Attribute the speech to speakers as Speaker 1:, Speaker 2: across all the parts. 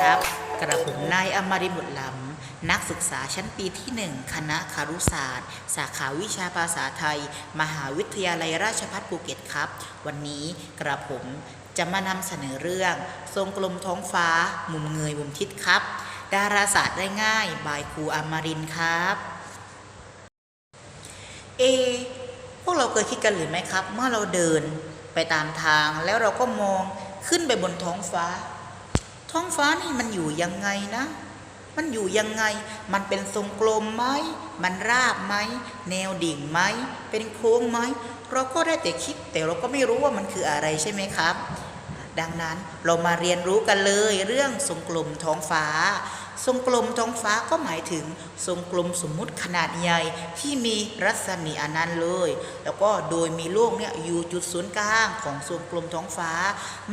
Speaker 1: ครับ กระผมนายอมรินบุตรลำนักศึกษาชั้นปีที่ 1 คณะคารุศาสตร์ สาขาวิชาภาษาไทย มหาวิทยาลัยราชภัฏภูเก็ตครับ วันนี้กระผมจะมานำเสนอเรื่อง ทรงกลมท้องฟ้า มุมเงยมุมทิศครับ ดาราศาสตร์ได้ง่ายบายครูอมรินครับเอพวกเราเคยคิดกันหรือไม่ครับ เมื่อเราเดินไปตามทางแล้วเราก็มองขึ้นไปบนท้องฟ้า ท้องฟ้านี่มันอยู่ยังไงนะ มันอยู่ยังไง มันเป็นทรงกลมไหม มันราบไหม แนวดิ่งไหม เป็นโค้งไหม เราก็ได้แต่คิดแต่เราก็ไม่รู้ว่ามันคืออะไรใช่ไหมครับ ดังนั้นเรามาเรียนรู้กันเลยเรื่องทรงกลมท้องฟ้า ทรงกลมท้องฟ้าก็หมายถึงทรงกลมสมมุติขนาดใหญ่ที่มีรัศมีอนันต์เลย แล้วก็โดยมีโลกเนี่ยอยู่จุดศูนย์กลางของทรงกลมท้องฟ้า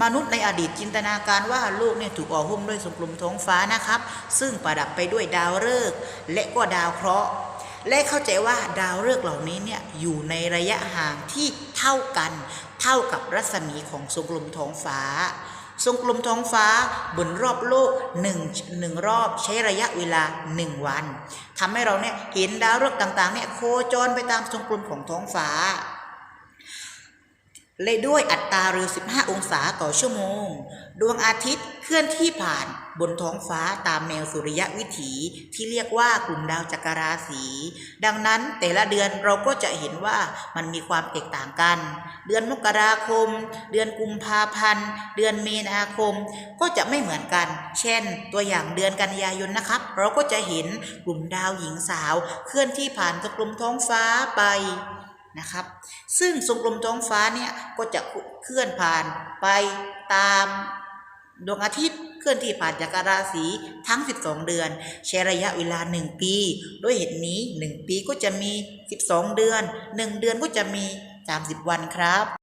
Speaker 1: มนุษย์ในอดีตจินตนาการว่าโลกเนี่ยถูกอ่อหุ้มด้วยทรงกลมท้องฟ้านะครับ ซึ่งประดับไปด้วยดาวฤกษ์และก็ดาวเคราะห์ และเข้าใจว่าดาวฤกษ์เหล่านี้เนี่ยอยู่ในระยะห่างที่เท่ากันเท่ากับรัศมีของทรงกลมท้องฟ้า ทรงกลมท้องฟ้าบนรอบโลกหนึ่งหนึ่งรอบใช้ระยะเวลาหนึ่งวันทำให้เราเนี่ยเห็นดาวฤกษ์ต่างๆเนี่ยโคจรไปตามทรงกลมของท้องฟ้าและด้วยอัตราเร็ว 15 องศาต่อชั่วโมง ดวงอาทิตย์ เคลื่อนที่ผ่านบนท้องฟ้าตามแนวสุริยวิถีที่เรียกว่ากลุ่มดาวจักรราศี ดังนั้นแต่ละเดือนเราก็จะเห็นว่ามันมีความแตกต่างกัน เดือนมกราคม เดือนกุมภาพันธ์ เดือนเมีนาคม ก็จะไม่เหมือนกัน เช่น ตัวอย่างเดือนกันยายนนะครับ เราก็จะเห็นกลุ่มดาวหญิงสาว เคลื่อนที่ผ่านตะกลมท้องฟ้าไปนะครับ ซึ่งทรงกลมท้องฟ้าเนี่ยก็จะเคลื่อนผ่านไปตาม ดวงอาทิตย์เคลื่อนที่ผ่านจักราศีทั้ง 12 เดือน ใช้ระยะเวลา 1 ปี ด้วยเหตุนี้ 1 ปีก็จะมี 12 เดือน 1 เดือนก็จะมี 30 วันครับ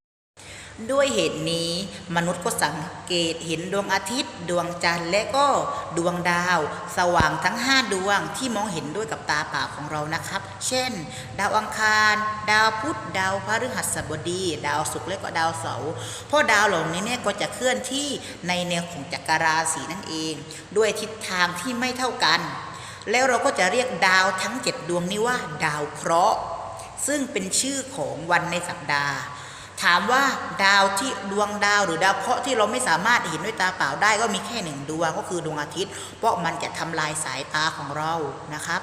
Speaker 1: ด้วยเหตุนี้มนุษย์ก็สังเกตเห็นดวงอาทิตย์ ดวงจันทร์และก็ดวงดาว สว่างทั้ง 5 ดวงที่มองเห็นด้วยกับตาเปล่าของเรานะครับ เช่น ดาวอังคาร ดาวพุธดาวพฤหัสบดี ดาวศุกร์และก็ดาวเสาร์เพราะดาวเหล่านี้เนี่ยก็จะเคลื่อนที่ในแนวของจักรราศีนั่นเอง ด้วยทิศทางที่ไม่เท่ากัน แล้วเราก็จะเรียกดาวทั้ง 7 ดวงนี้ว่า ดาวเคราะห์ซึ่งเป็นชื่อของวันในสัปดาห์ ถามว่าดาวที่ดวงดาวหรือดาวเคราะห์ที่เราไม่สามารถเห็นด้วยตาเปล่าได้ก็มีแค่หนึ่งดวงก็คือดวงอาทิตย์ เพราะมันจะทำลายสายตาของเรานะครับ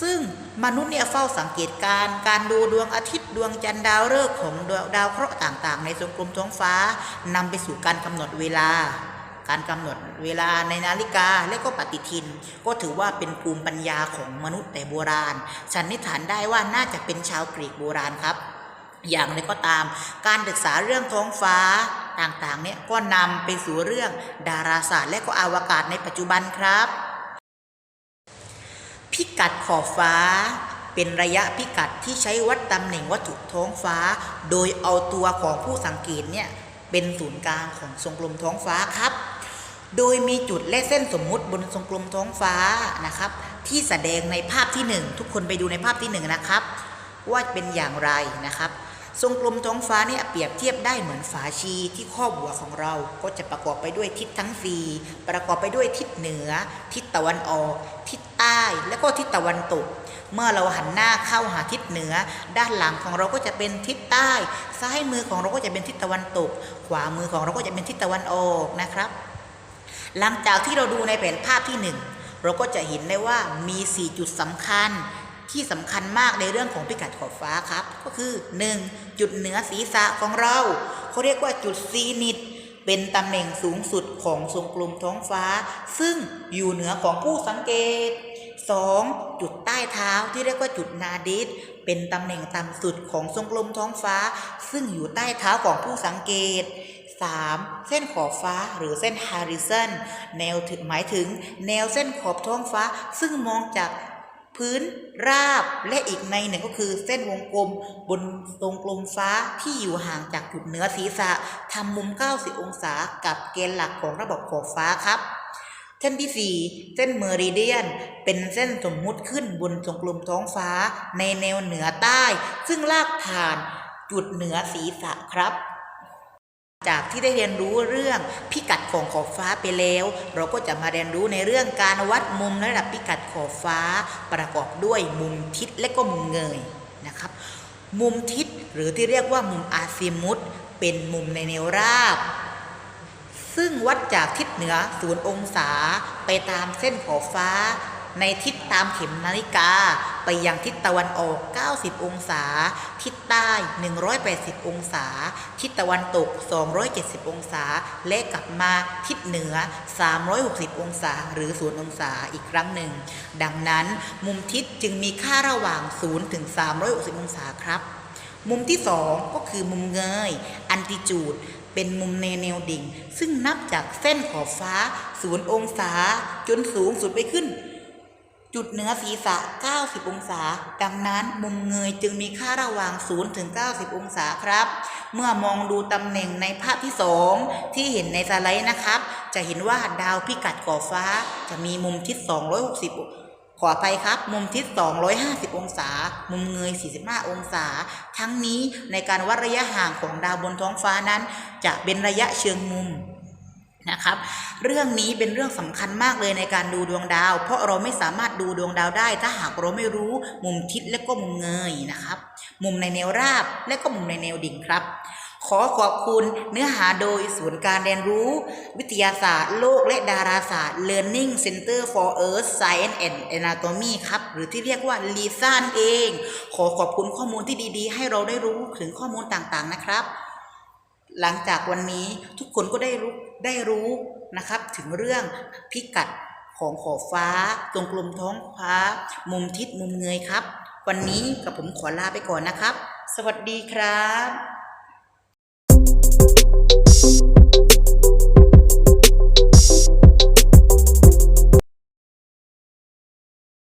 Speaker 1: ซึ่งมนุษย์เนี่ยเฝ้าสังเกตการ์การดูดวงอาทิตย์ ดวงจันทร์ดาวฤกษ์ของดาวดาวเคราะห์ต่างๆ ในทรงกลมท้องฟ้านำไปสู่การกำหนดเวลา การกำหนดเวลาในนาฬิกาและก็ปฏิทิน ก็ถือว่าเป็นภูมิปัญญาของมนุษย์แต่โบราณสันนิษฐานได้ว่าน่าจะเป็นชาวกรีกโบราณครับ อย่างไรก็ตาม การศึกษาเรื่องท้องฟ้าต่างๆ เนี่ยก็นำไปสู่เรื่องดาราศาสตร์และก็อวกาศในปัจจุบันครับ พิกัดขอบฟ้า เป็นระยะพิกัดที่ใช้วัดตำแหน่งวัตถุท้องฟ้า โดยเอาตัวของผู้สังเกตเนี่ยเป็นศูนย์กลางของทรงกลมท้องฟ้าครับ โดยมีจุดและเส้นสมมุติบนทรงกลมท้องฟ้านะครับ ที่แสดงในภาพที่หนึ่งทุกคนไปดูในภาพที่หนึ่งนะครับว่าเป็นอย่างไรนะครับ ทรงกลมท้องฟ้าเนี่ยเปรียบเทียบได้เหมือนฝาชีที่ครอบหัวของเราก็จะประกอบไปด้วยทิศทั้งสี่ประกอบไปด้วยทิศเหนือ ทิศตะวันออก ทิศใต้ และก็ทิศตะวันตก เมื่อเราหันหน้าเข้าหาทิศเหนือ ด้านหลังของเราก็จะเป็นทิศใต้ ซ้ายมือของเราก็จะเป็นทิศตะวันตก ขวามือของเราก็จะเป็นทิศตะวันออกนะครับ หลังจากที่เราดูในแผนภาพที่หนึ่งเราก็จะเห็นได้ว่ามี 4 จุดสำคัญ ที่สำคัญมากในเรื่องของพิกัดขอบฟ้าครับ ก็คือ 1. จุดเหนือศีรษะของเรา เขาเรียกว่าจุดซีนิตเป็นตำแหน่งสูงสุดของทรงกลมท้องฟ้า ซึ่งอยู่เหนือของผู้สังเกต 2. จุดใต้เท้าที่เรียกว่าจุดนาดิสเป็นตำแหน่งต่ำสุดของทรงกลมท้องฟ้า ซึ่งอยู่ใต้เท้าของผู้สังเกต 3. เส้นขอบฟ้าหรือเส้น horizon แนวถึงหมายถึง แนวเส้นขอบท้องฟ้า ซึ่งมองจาก พื้นราบและอีกในหนึ่งก็คือเส้นวงกลมบนตรงกลมฟ้าที่อยู่ห่างจากจุดเหนือศีรษะทำมุม 90 องศากับเกณฑ์หลักของระบบขอบฟ้าครับ เส้นที่ 4 เส้นเมอริเดียน เป็นเส้นสมมุติขึ้นบนทรงกลมท้องฟ้าในแนวเหนือใต้ ซึ่งลากผ่านจุดเหนือศีรษะครับ จากที่ได้เรียนรู้เรื่องพิกัดของขอบฟ้าไปแล้ว เราก็จะมาเรียนรู้ในเรื่องการวัดมุมระดับพิกัดขอบฟ้า ประกอบด้วยมุมทิศและก็มุมเงยนะครับ มุมทิศหรือที่เรียกว่ามุมอาซิมุตเป็นมุมในแนวราบ ซึ่งวัดจากทิศเหนือศูนย์องศาไปตามเส้นขอบฟ้า ในทิศตามเข็มนาฬิกา ไปยังทิศตะวันออก 90 องศา ทิศใต้ 180 องศา ทิศตะวันตก 270 องศา และกลับมาทิศเหนือ 360 องศา หรือ 0 องศาอีกครั้งหนึ่ง ดังนั้นมุมทิศจึงมีค่าระหว่าง 0 ถึง 360 องศาครับ มุมที่ 2 ก็คือมุมเงย อันติจูดเป็นมุมในแนวดิ่ง ซึ่งนับจากเส้นขอบฟ้า 0 องศา จนสูงสุดไปขึ้น จุดเหนือศีรษะ 90 องศา ดังนั้นมุมเงยจึงมีค่าระหว่าง 0 ถึง 90 องศาครับ เมื่อมองดูตำแหน่งในภาพที่ 2 ที่เห็นในสไลด์นะครับ จะเห็นว่าดาวพิกัดขอฟ้าจะมีมุมทิศ 260ขออภัยครับ มุมทิศ 250 องศา มุมเงย 45 องศา ทั้งนี้ในการวัดระยะห่างของดาวบนท้องฟ้านั้น จะเป็นระยะเชิงมุม นะครับ เรื่องนี้เป็นเรื่องสำคัญมากเลยในการดูดวงดาว เพราะเราไม่สามารถดูดวงดาวได้ ถ้าหากเราไม่รู้มุมทิศและก็มุมเงยนะครับ มุมในแนวราบและก็มุมในแนวดิ่งครับ ขอขอบคุณเนื้อหาโดยศูนย์การเรียนรู้ วิทยาศาสตร์ โลกและดาราศาสตร์ Learning Center for Earth Science and Anatomy ครับ หรือที่เรียกว่าลีซ่านเอง ขอขอบคุณข้อมูลที่ดีๆ ให้เราได้รู้ถึงข้อมูลต่างๆนะครับ หลังจากวันนี้ทุกคนก็ได้รู้ ได้รู้นะครับถึงเรื่องพิกัดของขอบฟ้า ตรงกลมท้องฟ้า มุมทิศมุมเงยครับ วันนี้กับผมขอลาไปก่อนนะครับ สวัสดีครับ